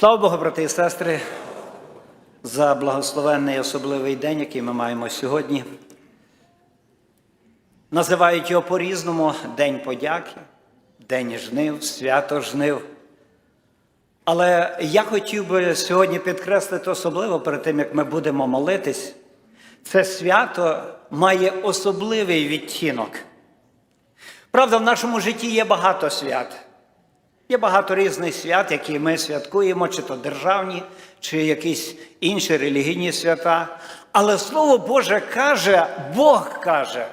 Слава Богу, брати і сестри, за благословенний особливий день, який ми маємо сьогодні. Називають його по-різному День подяки, День жнив, свято жнив. Але я хотів би сьогодні підкреслити особливо перед тим, як ми будемо молитись, це свято має особливий відтінок. Правда, в нашому житті є багато свят. Є багато різних свят, які ми святкуємо, чи то державні, чи якісь інші релігійні свята. Але Слово Боже каже, Бог каже,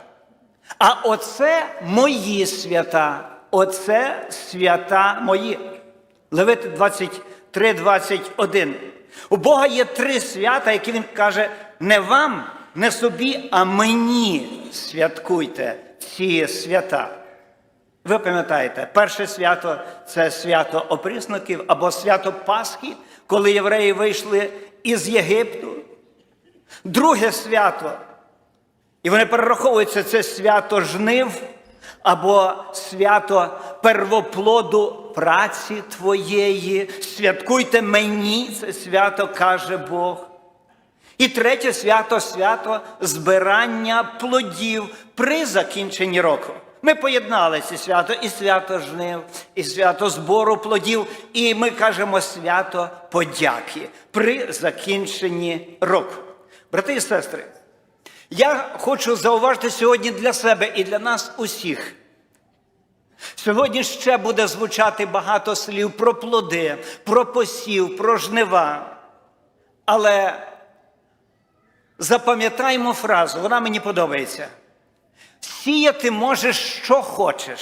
а оце мої свята, оце свята мої. Левит 23, 21. У Бога є три свята, які Він каже, не вам, не собі, а мені святкуйте ці свята. Ви пам'ятаєте, перше свято це свято опрісників або свято Пасхи, коли євреї вийшли із Єгипту. Друге свято, і вони перераховуються, це свято жнив або свято первоплоду праці твоєї. Святкуйте мені, це свято каже Бог. І третє свято свято збирання плодів при закінченні року. Ми поєднали ці свято і свято жнив, і свято збору плодів, і ми кажемо свято подяки при закінченні року. Брати і сестри, я хочу зауважити сьогодні для себе і для нас усіх. Сьогодні ще буде звучати багато слів про плоди, про посів, про жнива. Але запам'ятаємо фразу, вона мені подобається. Сіяти можеш, що хочеш,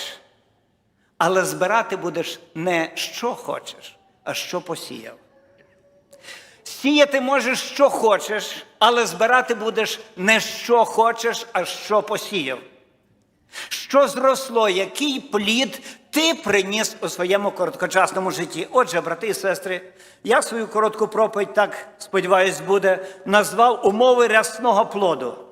але збирати будеш не що хочеш, а що посіяв. Сіяти можеш, що хочеш, але збирати будеш не що хочеш, а що посіяв. Що зросло, який плід ти приніс у своєму короткочасному житті? Отже, брати і сестри, я свою коротку проповідь, так сподіваюсь, буде назвав умови рясного плоду.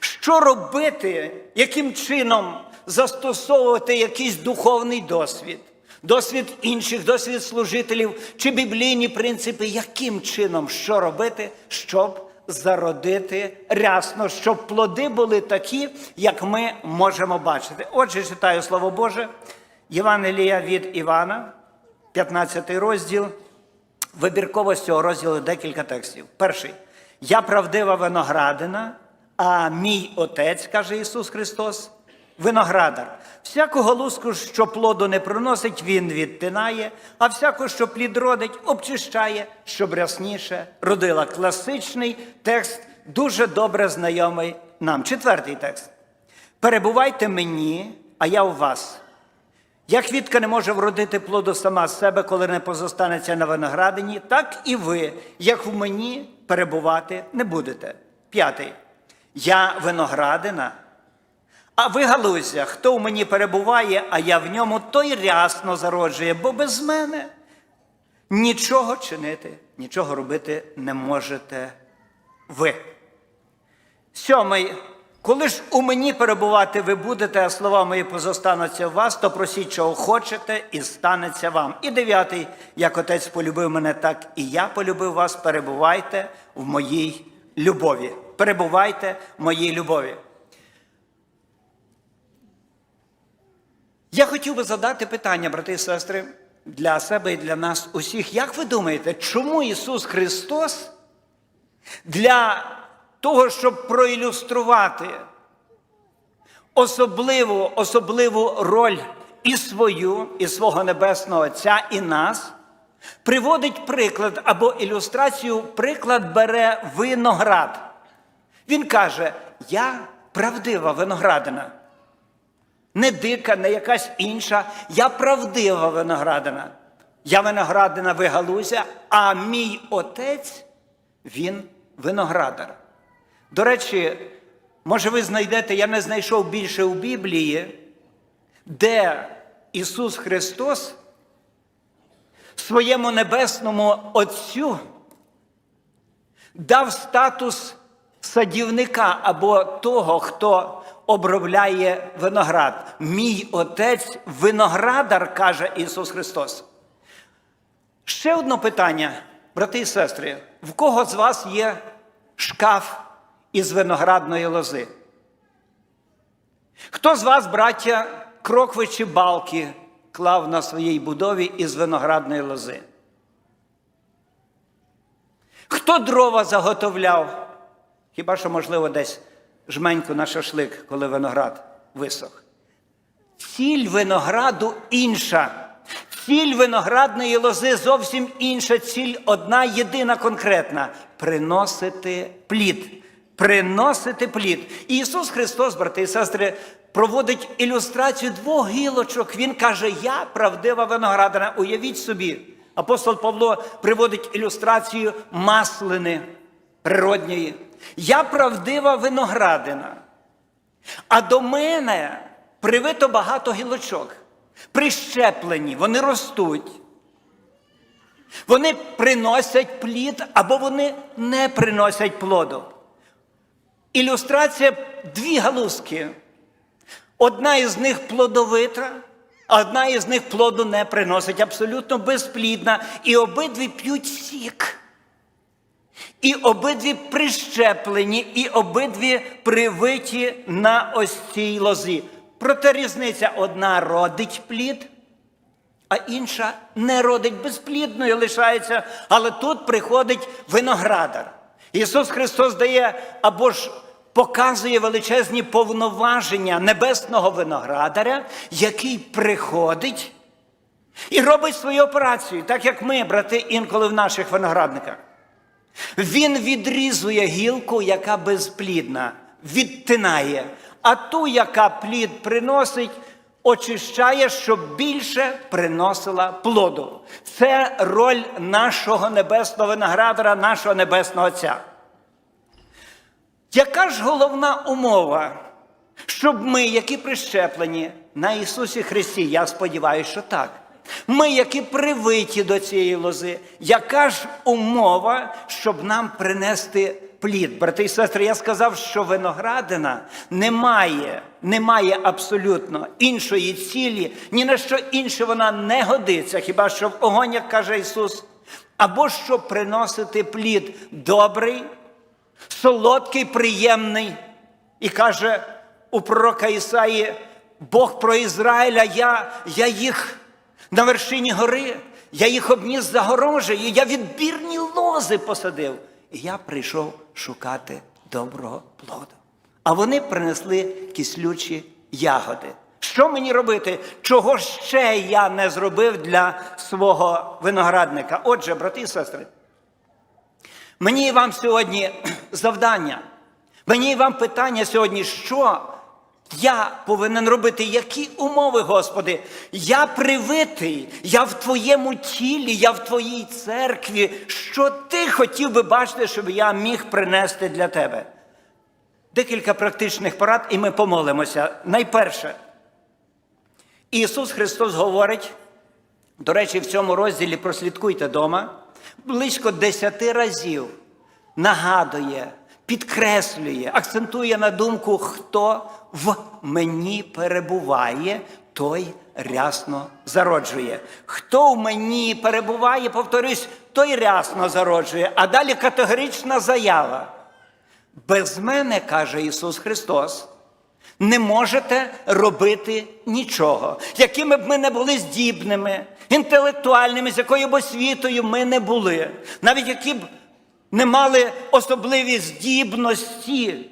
Що робити, яким чином застосовувати якийсь духовний досвід, досвід інших, досвід служителів чи біблійні принципи, яким чином що робити, щоб зародити рясно, щоб плоди були такі, як ми можемо бачити. Отже, читаю Слово Боже, Євангелія від Івана, 15 розділ. Вибірково з цього розділу декілька текстів. Перший. Я правдива виноградина, а мій отець, каже Ісус Христос, виноградар. Всяку галузку, що плоду не приносить, Він відтинає, а всяку, що плід родить, обчищає, щоб рясніше родила. Класичний текст, дуже добре знайомий нам. Четвертий текст. Перебувайте мені, а я у вас. Як квітка не може вродити плоду сама з себе, коли не позостанеться на виноградині, так і ви, як в мені, перебувати не будете. П'ятий. Я виноградина, а ви галузя, хто в мені перебуває, а я в ньому, той рясно зароджує, бо без мене нічого чинити, нічого робити не можете ви. Сьомий. Коли ж у мені перебувати ви будете, а слова мої позостануться в вас, то просіть, чого хочете, і станеться вам. І дев'ятий, як отець полюбив мене, так і я полюбив вас, перебувайте в моїй любові. Перебувайте в моїй любові. Я хотів би задати питання, брати і сестри, для себе і для нас усіх. Як ви думаєте, чому Ісус Христос для того, щоб проілюструвати особливу, особливу роль і свою, і свого Небесного Отця, і нас, приводить приклад або ілюстрацію, приклад бере виноград. Він каже: Я правдива виноградина. Не дика, не якась інша. Я правдива виноградина. Я виноградина вигалузя, а мій отець він виноградар. До речі, може, ви знайдете, я не знайшов більше у Біблії, де Ісус Христос своєму небесному Отцю дав статус садівника або того, хто обробляє виноград. Мій отець виноградар, каже Ісус Христос. Ще одне питання, брати і сестри. В кого з вас є шкаф із виноградної лози? Хто з вас, браття, крокви чи балки клав на своїй будові із виноградної лози? Хто дрова заготовляв? Хіба що, можливо, десь жменьку на шашлик, коли виноград висох? Ціль винограду інша. Ціль виноградної лози зовсім інша. Ціль одна єдина конкретна приносити плід. Приносити плід. І Ісус Христос, брати і сестри, проводить ілюстрацію двох гілочок. Він каже: Я правдива виноградина. Уявіть собі, апостол Павло приводить ілюстрацію маслини природньої. Я правдива виноградина. А до мене привито багато гілочок. Прищеплені, вони ростуть. Вони приносять плід або вони не приносять плоду. Ілюстрація дві галузки. Одна із них плодовита, одна із них плоду не приносить, абсолютно безплідна. І обидві п'ють сік. І обидві прищеплені, і обидві привиті на ось цій лозі. Проте різниця одна родить плід, а інша не родить безплідною, лишається. Але тут приходить виноградар. Ісус Христос дає або ж показує величезні повноваження небесного виноградаря, який приходить і робить свою операцію, так як ми, брати, інколи в наших виноградниках. Він відрізує гілку, яка безплідна, відтинає, а ту, яка плід приносить, очищає, щоб більше приносила плоду. Це роль нашого небесного виноградара, нашого небесного Отця. Яка ж головна умова, щоб ми, які прищеплені на Ісусі Христі, я сподіваюся, що так. Ми, які привиті до цієї лози, яка ж умова, щоб нам принести плід? Брати і сестри, я сказав, що виноградина не має, не має абсолютно іншої цілі, ні на що інше вона не годиться, хіба що в огонь, як каже Ісус, або щоб приносити плід добрий, солодкий, приємний. І каже у пророка Ісаї, Бог про Ізраїля, я, я їх на вершині гори, я їх обніс загорожею, я відбірні лози посадив. І я прийшов шукати доброго плоду. А вони принесли кислючі ягоди. Що мені робити? Чого ще я не зробив для свого виноградника? Отже, брати і сестри, Мені і вам сьогодні завдання. Мені і вам питання сьогодні, що я повинен робити, які умови, Господи? Я привитий, я в Твоєму тілі, я в Твоїй церкві. Що ти хотів би бачити, щоб я міг принести для тебе? Декілька практичних порад, і ми помолимося. Найперше, Ісус Христос говорить, до речі, в цьому розділі прослідкуйте дома, близько десяти разів нагадує, підкреслює, акцентує на думку, хто в мені перебуває, той рясно зароджує. Хто в мені перебуває, повторюсь, той рясно зароджує. А далі категорична заява. Без мене, каже Ісус Христос, не можете робити нічого. Якими б ми не були здібними, інтелектуальними, з якою б освітою ми не були, навіть які б не мали особливі здібності.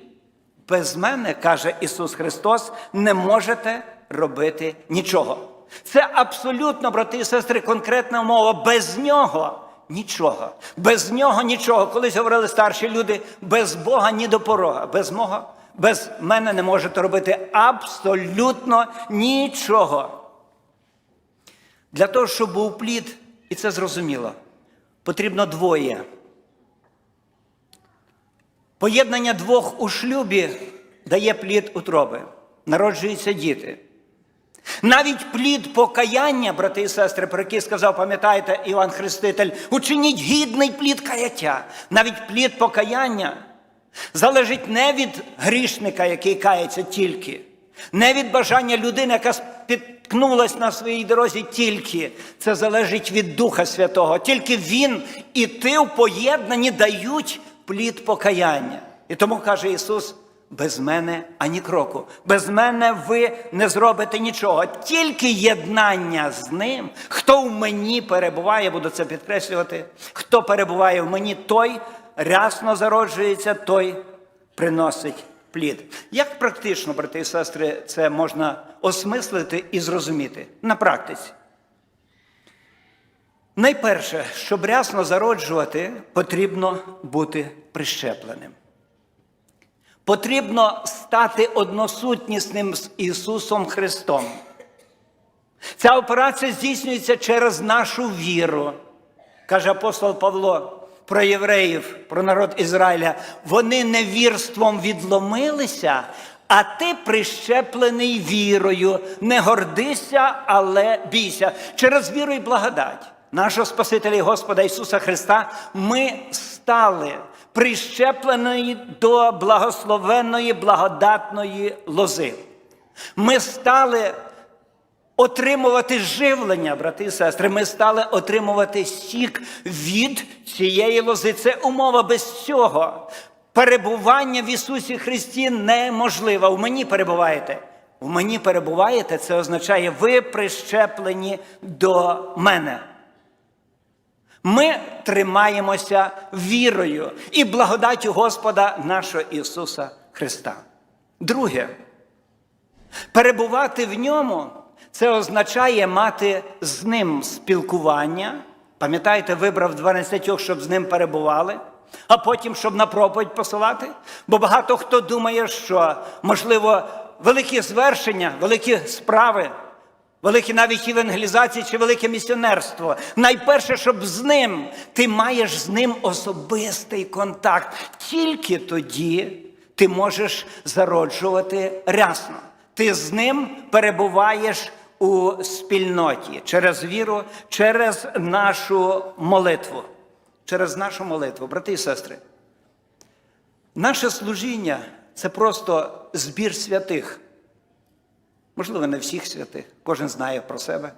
Без мене, каже Ісус Христос, не можете робити нічого. Це абсолютно, брати і сестри, конкретна мова. Без нього нічого. Без нього нічого. Колись говорили старші люди, без Бога ні до порога. Без мого, без мене не можете робити абсолютно нічого. Для того, щоб був плід, і це зрозуміло, потрібно двоє. Поєднання двох у шлюбі дає плід утроби, народжуються діти. Навіть плід покаяння, брати і сестри, про який сказав, пам'ятаєте, Іван Хреститель, учиніть гідний плід каяття. Навіть плід покаяння залежить не від грішника, який кається тільки, не від бажання людини, яка спіткнулась на своїй дорозі, тільки це залежить від Духа Святого. Тільки Він і ти в поєднанні дають плід покаяння. І тому каже Ісус: без мене ані кроку, без мене ви не зробите нічого. Тільки єднання з ним, хто в мені перебуває, буду це підкреслювати, хто перебуває в мені, той рясно зароджується, той приносить плід. Як практично, брати і сестри, це можна осмислити і зрозуміти на практиці? Найперше, щоб рясно зароджувати, потрібно бути прищепленим. Потрібно стати односутнісним з Ісусом Христом. Ця операція здійснюється через нашу віру, каже апостол Павло про євреїв, про народ Ізраїля. Вони невірством відломилися, а ти прищеплений вірою. Не гордися, але бійся. Через віру і благодать нашого Спасителя Господа Ісуса Христа ми стали прищеплені до благословенної, благодатної лози. Ми стали отримувати живлення, брати і сестри. Ми стали отримувати сік від цієї лози. Це умова без цього. Перебування в Ісусі Христі неможливо. В мені перебуваєте. В мені перебуваєте, це означає, ви прищеплені до мене. Ми тримаємося вірою і благодаттю Господа нашого Ісуса Христа. Друге, перебувати в ньому це означає мати з ним спілкування. Пам'ятаєте, вибрав 12, щоб з ним перебували, а потім, щоб на проповідь посилати. Бо багато хто думає, що, можливо, великі звершення, великі справи великі навіть евангелізації чи велике місіонерство. Найперше, щоб з ним ти маєш з ним особистий контакт. Тільки тоді ти можеш зароджувати рясно. Ти з ним перебуваєш у спільноті через віру, через нашу молитву. Через нашу молитву, брати і сестри. Наше служіння це просто збір святих. Можливо, не всіх святих, кожен знає про себе.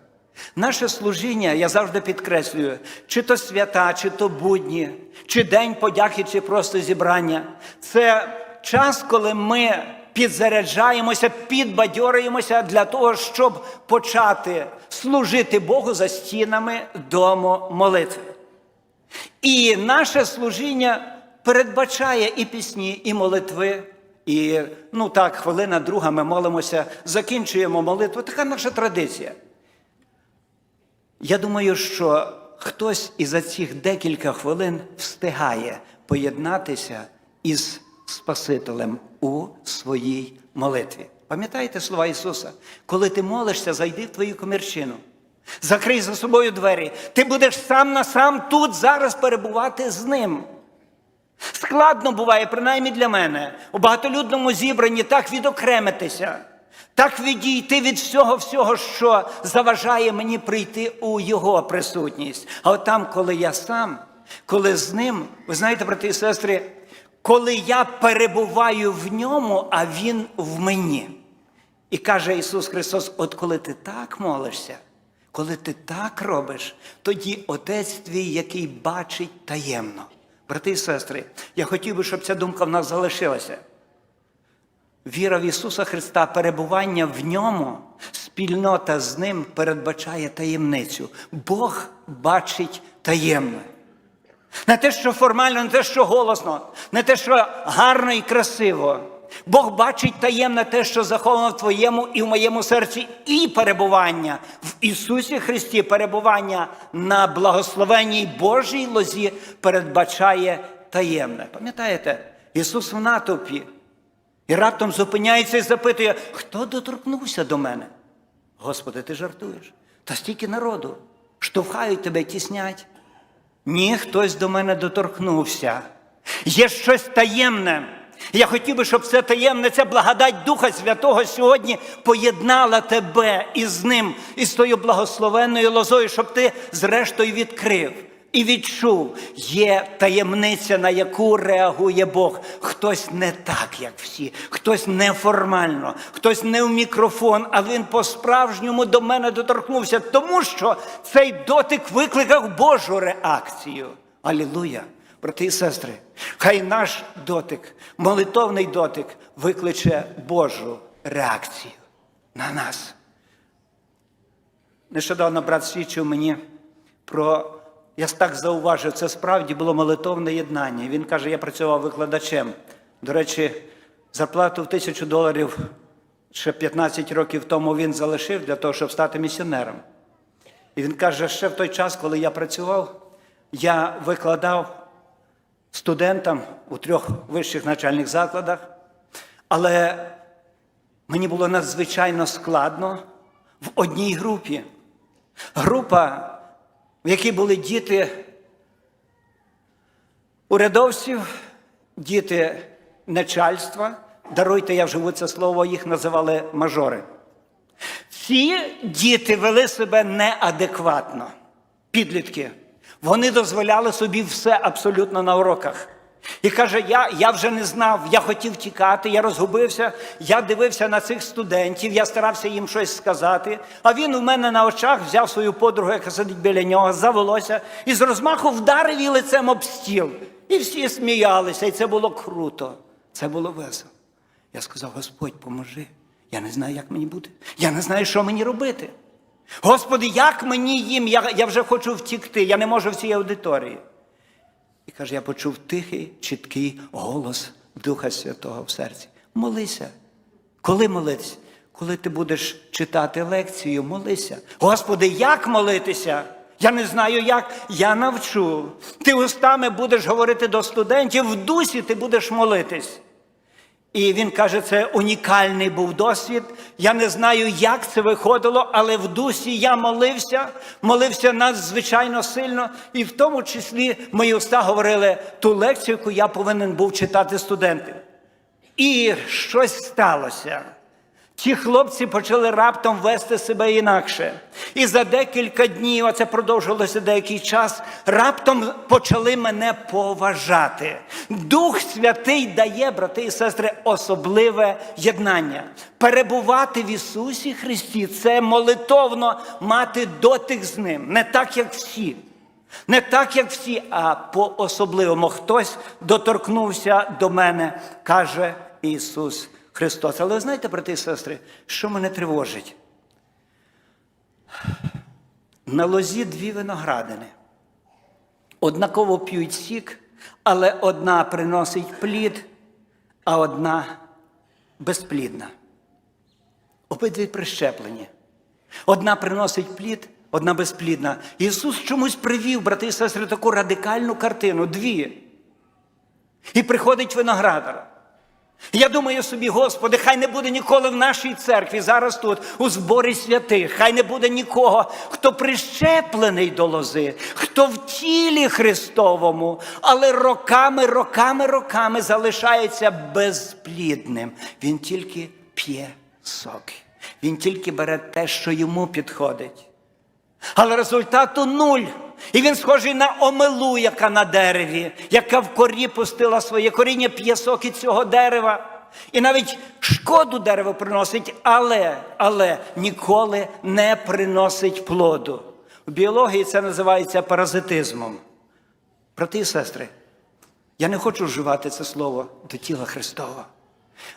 Наше служіння, я завжди підкреслюю, чи то свята, чи то будні, чи день подяки, чи просто зібрання. Це час, коли ми підзаряджаємося, підбадьорюємося для того, щоб почати служити Богу за стінами дому молитви. І наше служіння передбачає і пісні, і молитви. І ну так, хвилина друга ми молимося, закінчуємо молитву. Така наша традиція. Я думаю, що хтось із цих декілька хвилин встигає поєднатися із Спасителем у своїй молитві. Пам'ятаєте слова Ісуса? Коли ти молишся, зайди в твою комірчину. Закрий за собою двері. Ти будеш сам на сам тут зараз перебувати з ним. Складно буває, принаймні для мене, у багатолюдному зібранні так відокремитися, так відійти від всього, всього, що заважає мені прийти у Його присутність. А от там, коли я сам, коли з ним, ви знаєте, брати і сестри, коли я перебуваю в ньому, а Він в мені. І каже Ісус Христос: от коли ти так молишся, коли ти так робиш, тоді Отець твій, який бачить таємно. Брати і сестри, я хотів би, щоб ця думка в нас залишилася. Віра в Ісуса Христа, перебування в ньому, спільнота з Ним передбачає таємницю. Бог бачить таємне. Не те, що формально, не те, що голосно, не те, що гарно і красиво. Бог бачить таємне те, що заховано в твоєму і в моєму серці, і перебування в Ісусі Христі, перебування на благословенній Божій лозі передбачає таємне. Пам'ятаєте, Ісус в натовпі і раптом зупиняється і запитує, хто доторкнувся до мене? Господи, ти жартуєш? Та стільки народу, штовхають тебе, тіснять. Ні, хтось до мене доторкнувся. Є щось таємне. Я хотів би, щоб це таємне, ця благодать Духа Святого сьогодні поєднала тебе із ним, із тою благословенною лозою, щоб ти, зрештою, відкрив і відчув, є таємниця, на яку реагує Бог. Хтось не так, як всі, хтось неформально, хтось не в мікрофон, а він по-справжньому до мене доторкнувся, тому що цей дотик викликав Божу реакцію. Алілуя! Брати і сестри, хай наш дотик, молитовний дотик, викличе Божу реакцію на нас. Нещодавно брат свідчив мені про, я так зауважив, це справді було молитовне єднання. Він каже, я працював викладачем. До речі, зарплату в тисячу доларів ще 15 років тому він залишив для того, щоб стати місіонером. І він каже, ще в той час, коли я працював, я викладав студентам у трьох вищих навчальних закладах, але мені було надзвичайно складно в одній групі. Група, в якій були діти урядовців, діти начальства. Даруйте, я вживу це слово, їх називали мажори. Ці діти вели себе неадекватно, підлітки. Вони дозволяли собі все абсолютно на уроках. І каже, я, я вже не знав, я хотів тікати, я розгубився, я дивився на цих студентів, я старався їм щось сказати. А він у мене на очах взяв свою подругу, яка сидить біля нього, за волосся, і з розмаху вдарив її лицем об стіл. І всі сміялися, і це було круто. Це було весело. Я сказав: Господь, поможи. Я не знаю, як мені бути. Я не знаю, що мені робити. Господи, як мені їм? Я, я вже хочу втікти, я не можу в цій аудиторії. І каже, я почув тихий, чіткий голос Духа Святого в серці. Молися. Коли молитися? Коли ти будеш читати лекцію, молися. Господи, як молитися? Я не знаю як, я навчу. Ти устами будеш говорити до студентів, в дусі ти будеш молитись. І він каже, це унікальний був досвід. Я не знаю, як це виходило, але в дусі я молився, молився надзвичайно сильно, і в тому числі мої уста говорили ту лекцію, яку я повинен був читати студентам. І щось сталося. Ті хлопці почали раптом вести себе інакше. І за декілька днів, а це продовжилося деякий час, раптом почали мене поважати. Дух Святий дає, брати і сестри, особливе єднання. Перебувати в Ісусі Христі це молитовно мати дотик з Ним, не так, як всі. Не так, як всі, а по-особливому. Хтось доторкнувся до мене, каже Ісус Христос. Але знаєте, брати і сестри, що мене тривожить? На лозі дві виноградини. Однаково п'ють сік, але одна приносить плід, а одна безплідна. Обидві прищеплені. Одна приносить плід, одна безплідна. Ісус чомусь привів, брати і сестри, таку радикальну картину дві. І приходить виноградар. Я думаю собі, Господи, хай не буде ніколи в нашій церкві зараз тут, у зборі святих, хай не буде нікого, хто прищеплений до лози, хто в тілі Христовому, але роками, роками, роками залишається безплідним. Він тільки п'є соки. Він тільки бере те, що йому підходить. Але результату нуль. І він схожий на омелу, яка на дереві, яка в корі пустила своє коріння, п'є соки цього дерева. І навіть шкоду дерево приносить, але, але ніколи не приносить плоду. В біології це називається паразитизмом. Брати і сестри, я не хочу вживати це слово до тіла Христова.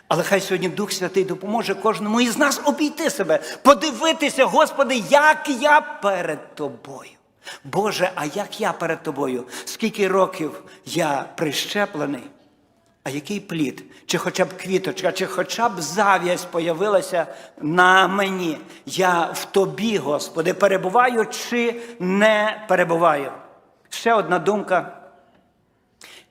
Але хай сьогодні Дух Святий допоможе кожному із нас обійти себе, подивитися, Господи, як я перед Тобою. Боже, а як я перед Тобою? Скільки років я прищеплений? А який плід? Чи хоча б квіточка, чи хоча б зав'язь появилася на мені? Я в Тобі, Господи, перебуваю чи не перебуваю? Ще одна думка.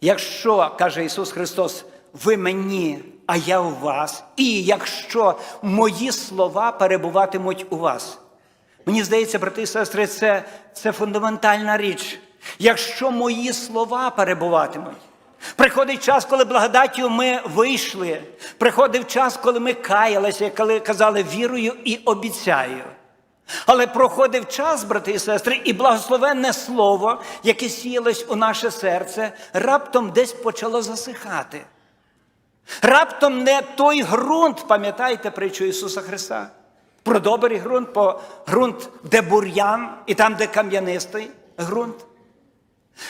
Якщо, каже Ісус Христос, ви мені, а я у вас, і якщо мої слова перебуватимуть у вас. Мені здається, брати і сестри, це, це фундаментальна річ. Якщо мої слова перебуватимуть, приходить час, коли благодаттю ми вийшли, приходив час, коли ми каялися, коли казали вірою і обіцяю. Але проходив час, брати і сестри, і благословенне слово, яке сіялось у наше серце, раптом десь почало засихати. Раптом не той ґрунт, пам'ятаєте притчу Ісуса Христа? Про добрий ґрунт, по ґрунт, де бур'ян, і там, де кам'янистий ґрунт.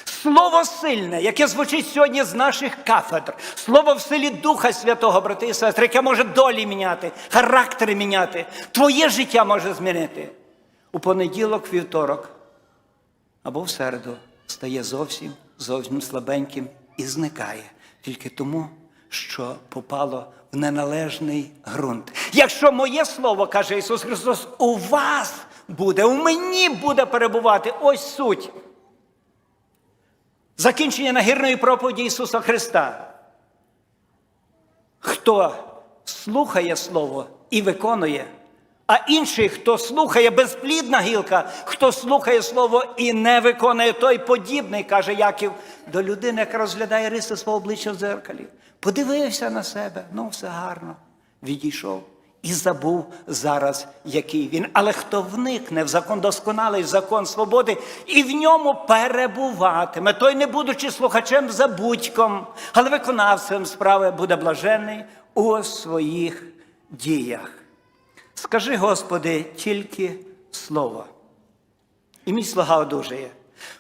Слово сильне, яке звучить сьогодні з наших кафедр, слово в силі Духа Святого, брати і сестри, яке може долі міняти, характери міняти, твоє життя може змінити. У понеділок, вівторок або в середу стає зовсім, зовсім слабеньким і зникає тільки тому, що попало в неналежний ґрунт. Якщо моє слово, каже Ісус Христос, у вас буде, у мені буде перебувати, ось суть. Закінчення нагірної проповіді Ісуса Христа. Хто слухає Слово і виконує, а інший, хто слухає безплідна гілка, хто слухає Слово і не виконує, той подібний, каже Яків, до людини, яка розглядає риси свого обличчя в дзеркалі. Подивився на себе, ну все гарно. Відійшов і забув зараз, який він. Але хто вникне в закон досконалий, в закон свободи, і в ньому перебуватиме, той, не будучи слухачем забудьком, але виконавцем справи буде блажений у своїх діях. Скажи, Господи, тільки слово. І мій слуга одужає.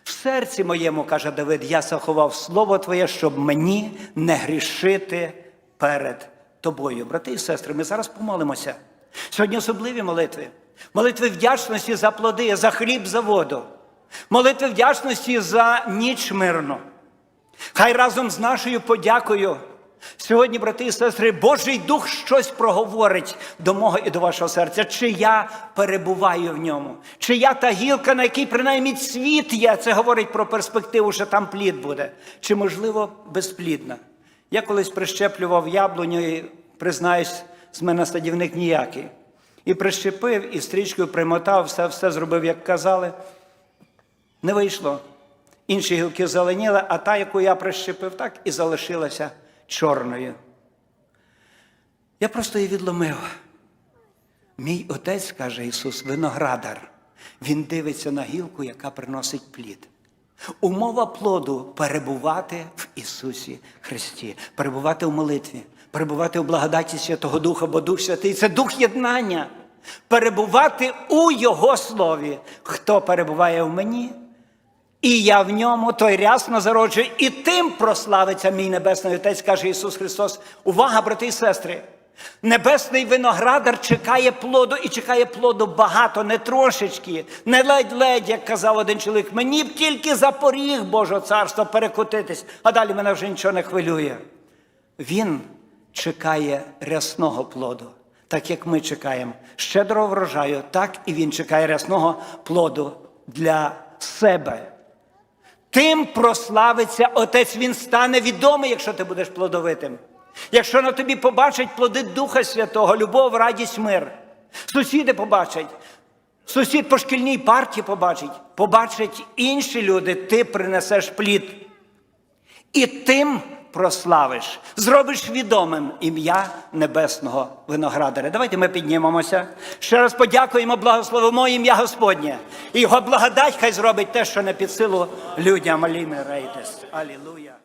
В серці моєму, каже Давид, я заховав слово Твоє, щоб мені не грішити перед тобою. Брати і сестри, ми зараз помолимося. Сьогодні особливі молитви. Молитви вдячності за плоди, за хліб, за воду. Молитви вдячності за ніч мирну. Хай разом з нашою подякою. Сьогодні, брати і сестри, Божий Дух щось проговорить до мого і до вашого серця, чи я перебуваю в ньому, чи я та гілка, на якій принаймні цвіт є, це говорить про перспективу, що там плід буде, чи, можливо, безплідна. Я колись прищеплював яблуню і, признаюсь, з мене садівник ніякий. І прищепив, і стрічкою примотав, все, все зробив, як казали. Не вийшло. Інші гілки зеленіли, а та, яку я прищепив, так і залишилася чорною. Я просто її відломив. Мій отець, каже Ісус, виноградар. Він дивиться на гілку, яка приносить плід. Умова плоду перебувати в Ісусі Христі, перебувати в молитві, перебувати у благодаті Святого Духа, бо Дух Святий це дух єднання, перебувати у Його слові. Хто перебуває в мені, і я в ньому, той рясно зароджує, і тим прославиться мій Небесний Отець, каже Ісус Христос. Увага, брати і сестри! Небесний виноградар чекає плоду і чекає плоду багато, не трошечки, не ледь-ледь, як казав один чоловік. Мені б тільки за поріг Божого царства перекотитись, а далі мене вже нічого не хвилює. Він чекає рясного плоду, так як ми чекаємо щедрого врожаю, так і він чекає рясного плоду для себе. Тим прославиться Отець, він стане відомий, якщо ти будеш плодовитим. Якщо на тобі побачать плоди Духа Святого, любов, радість, мир. Сусіди побачать, сусід по шкільній парті побачить, побачать інші люди, ти принесеш плід. І тим прославиш, зробиш відомим ім'я небесного виноградаря. Давайте ми піднімемося. Ще раз подякуємо, благословимо ім'я Господнє. І його благодать хай зробить те, що не під силу людям. Аліми рейтес. Алілуя.